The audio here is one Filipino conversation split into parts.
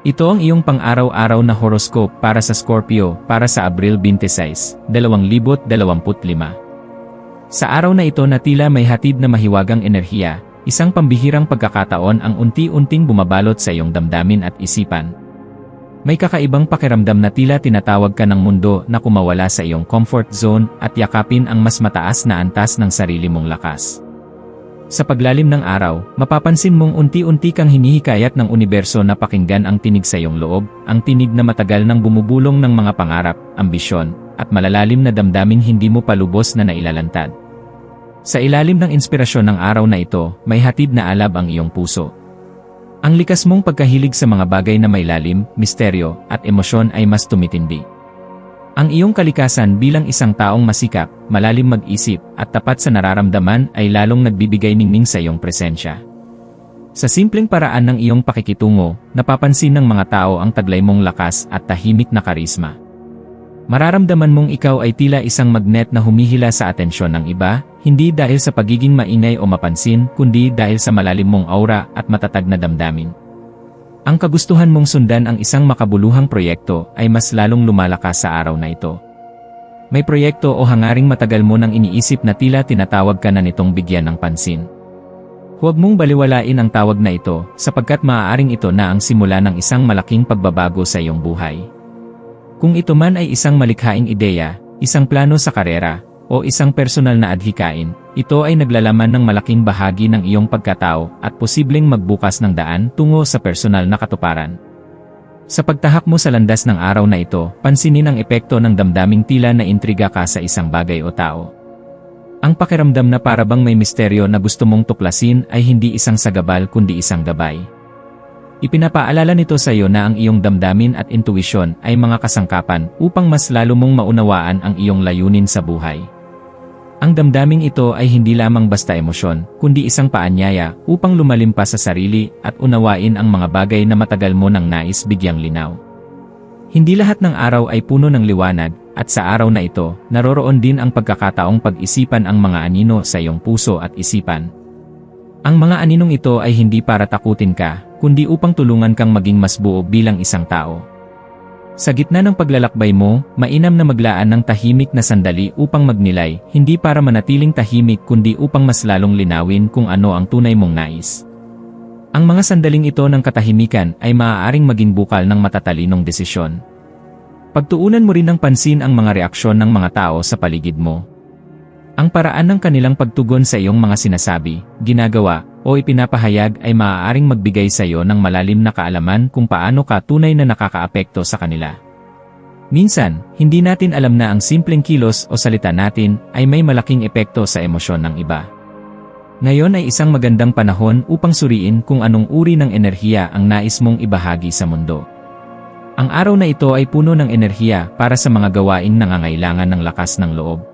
Ito ang iyong pang-araw-araw na horoscope para sa Scorpio para sa Abril 26, 2025. Sa araw na ito na tila may hatid na mahiwagang enerhiya, isang pambihirang pagkakataon ang unti-unting bumabalot sa iyong damdamin at isipan. May kakaibang pakiramdam na tila tinatawag ka ng mundo na kumawala sa iyong comfort zone at yakapin ang mas mataas na antas ng sarili mong lakas. Sa paglalim ng araw, mapapansin mong unti-unti kang hinihikayat ng universo na pakinggan ang tinig sa iyong loob, ang tinig na matagal nang bumubulong ng mga pangarap, ambisyon, at malalalim na damdaming hindi mo palubos na nailalantad. Sa ilalim ng inspirasyon ng araw na ito, may hatid na alab ang iyong puso. Ang likas mong pagkahilig sa mga bagay na may lalim, misteryo, at emosyon ay mas tumitindi. Ang iyong kalikasan bilang isang taong masikap, malalim mag-isip, at tapat sa nararamdaman ay lalong nagbibigay ningning sa iyong presensya. Sa simpleng paraan ng iyong pakikitungo, napapansin ng mga tao ang taglay mong lakas at tahimik na karisma. Mararamdaman mong ikaw ay tila isang magnet na humihila sa atensyon ng iba, hindi dahil sa pagiging maingay o mapansin, kundi dahil sa malalim mong aura at matatag na damdamin. Ang kagustuhan mong sundan ang isang makabuluhang proyekto ay mas lalong lumalakas sa araw na ito. May proyekto o hangaring matagal mo nang iniisip na tila tinatawag ka na nitong bigyan ng pansin. Huwag mong baliwalain ang tawag na ito sapagkat maaaring ito na ang simula ng isang malaking pagbabago sa iyong buhay. Kung ito man ay isang malikhaing ideya, isang plano sa karera, o isang personal na adhikain, ito ay naglalaman ng malaking bahagi ng iyong pagkatao at posibleng magbukas ng daan tungo sa personal na katuparan. Sa pagtahak mo sa landas ng araw na ito, pansinin ang epekto ng damdaming tila na intriga ka sa isang bagay o tao. Ang pakiramdam na parabang may misteryo na gusto mong tuklasin ay hindi isang sagabal kundi isang gabay. Ipinapaalala nito sa iyo na ang iyong damdamin at intuisyon ay mga kasangkapan upang mas lalo mong maunawaan ang iyong layunin sa buhay. Ang damdaming ito ay hindi lamang basta emosyon, kundi isang paanyaya upang lumalim pa sa sarili at unawain ang mga bagay na matagal mo nang nais bigyang linaw. Hindi lahat ng araw ay puno ng liwanag, at sa araw na ito, naroroon din ang pagkakataong pag-isipan ang mga anino sa iyong puso at isipan. Ang mga aninong ito ay hindi para takutin ka, kundi upang tulungan kang maging mas buo bilang isang tao. Sa gitna ng paglalakbay mo, mainam na maglaan ng tahimik na sandali upang magnilay, hindi para manatiling tahimik kundi upang mas lalong linawin kung ano ang tunay mong nais. Ang mga sandaling ito ng katahimikan ay maaaring maging bukal ng matatalinong desisyon. Pagtuunan mo rin ng pansin ang mga reaksyon ng mga tao sa paligid mo. Ang paraan ng kanilang pagtugon sa iyong mga sinasabi, ginagawa, o ipinapahayag ay maaaring magbigay sa iyo ng malalim na kaalaman kung paano ka tunay na nakakaapekto sa kanila. Minsan, hindi natin alam na ang simpleng kilos o salita natin ay may malaking epekto sa emosyon ng iba. Ngayon ay isang magandang panahon upang suriin kung anong uri ng enerhiya ang nais mong ibahagi sa mundo. Ang araw na ito ay puno ng enerhiya para sa mga gawaing nangangailangan ng lakas ng loob.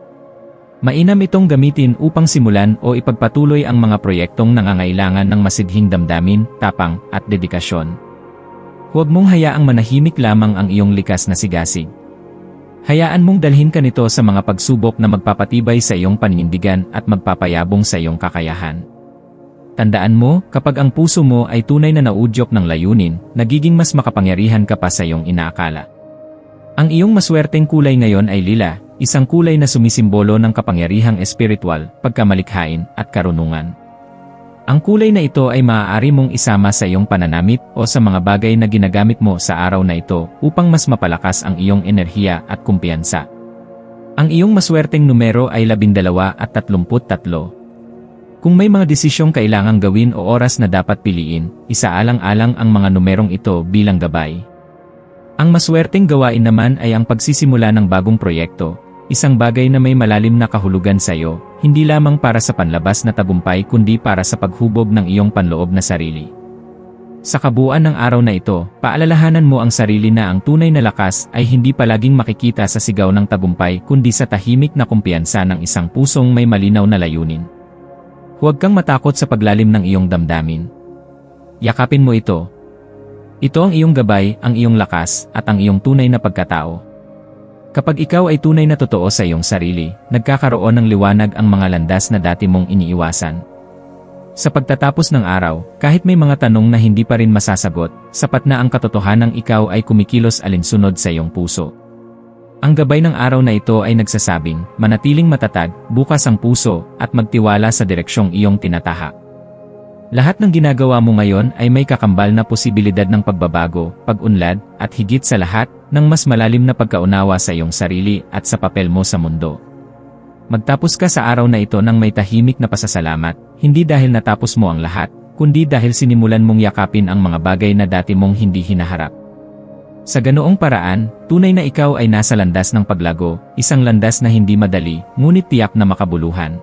Mainam itong gamitin upang simulan o ipagpatuloy ang mga proyektong nangangailangan ng masidhing damdamin, tapang, at dedikasyon. Huwag mong hayaang manahimik lamang ang iyong likas na sigasig. Hayaan mong dalhin ka nito sa mga pagsubok na magpapatibay sa iyong panindigan at magpapayabong sa iyong kakayahan. Tandaan mo, kapag ang puso mo ay tunay na naudyok ng layunin, nagiging mas makapangyarihan ka pa sa iyong inaakala. Ang iyong maswerteng kulay ngayon ay lila, Isang kulay na sumisimbolo ng kapangyarihang espiritual, pagkamalikhain, at karunungan. Ang kulay na ito ay maaari mong isama sa iyong pananamit o sa mga bagay na ginagamit mo sa araw na ito upang mas mapalakas ang iyong enerhiya at kumpiyansa. Ang iyong maswerteng numero ay 12 at 33. Kung may mga desisyong kailangang gawin o oras na dapat piliin, isaalang-alang ang mga numerong ito bilang gabay. Ang maswerteng gawain naman ay ang pagsisimula ng bagong proyekto, Isang bagay na may malalim na kahulugan sa iyo, hindi lamang para sa panlabas na tagumpay kundi para sa paghubog ng iyong panloob na sarili. Sa kabuuan ng araw na ito, paalalahanan mo ang sarili na ang tunay na lakas ay hindi palaging makikita sa sigaw ng tagumpay kundi sa tahimik na kumpiyansa ng isang pusong may malinaw na layunin. Huwag kang matakot sa paglalim ng iyong damdamin. Yakapin mo ito. Ito ang iyong gabay, ang iyong lakas, at ang iyong tunay na pagkatao. Kapag ikaw ay tunay na totoo sa iyong sarili, nagkakaroon ng liwanag ang mga landas na dati mong iniiwasan. Sa pagtatapos ng araw, kahit may mga tanong na hindi pa rin masasagot, sapat na ang katotohanang ikaw ay kumikilos alinsunod sa iyong puso. Ang gabay ng araw na ito ay nagsasabing, manatiling matatag, bukas ang puso, at magtiwala sa direksyong iyong tinatahak. Lahat ng ginagawa mo ngayon ay may kakambal na posibilidad ng pagbabago, pag-unlad, at higit sa lahat, ng mas malalim na pagkaunawa sa iyong sarili at sa papel mo sa mundo. Magtapos ka sa araw na ito ng may tahimik na pasasalamat, hindi dahil natapos mo ang lahat, kundi dahil sinimulan mong yakapin ang mga bagay na dati mong hindi hinaharap. Sa ganoong paraan, tunay na ikaw ay nasa landas ng paglago, isang landas na hindi madali, ngunit tiyak na makabuluhan.